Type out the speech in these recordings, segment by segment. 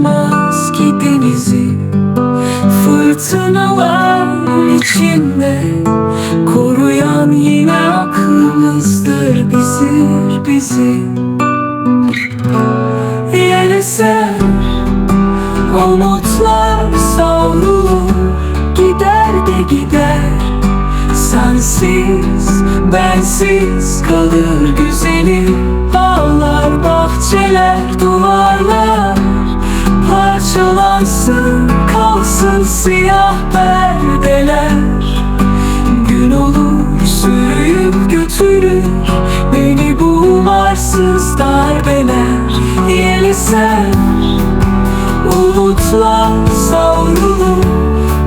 tutmaz ki denizi. Fırtınalar içinde. Koruyan yine aklımızdır bizi, bizi Yer eser Umutlar savrulur Gider de gider. Sensiz, bensiz kalır güzelim Bağlar, bahçeler, duvar. Parçalansın, kalsın siyah perdeler. Gün olur, sürüyüp götürür Beni bu umarsız darbeler. Yel eser Umutlar savrulur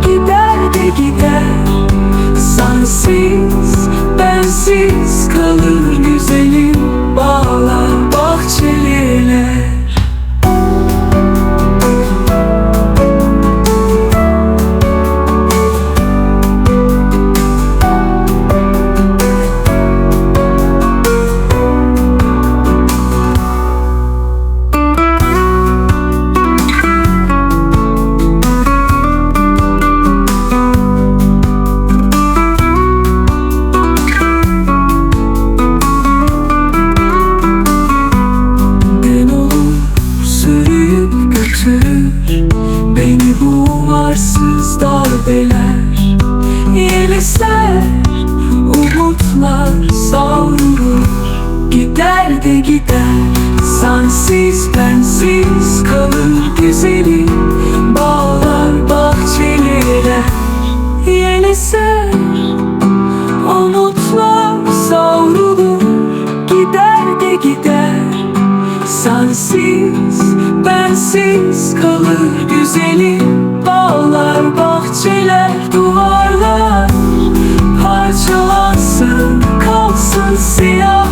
Gider de gider. Sensiz, bensiz kalır güzelim umutlar savrulur Gider de gider. Sensiz bensiz kalır güzelim Bağlar bahçeliler Yel eser Umutlar savrulur Gider de gider. Sensiz, bensiz kalır güzelim Bağlar, bahçeler, duvarlar Parçalansın, kalsın siyah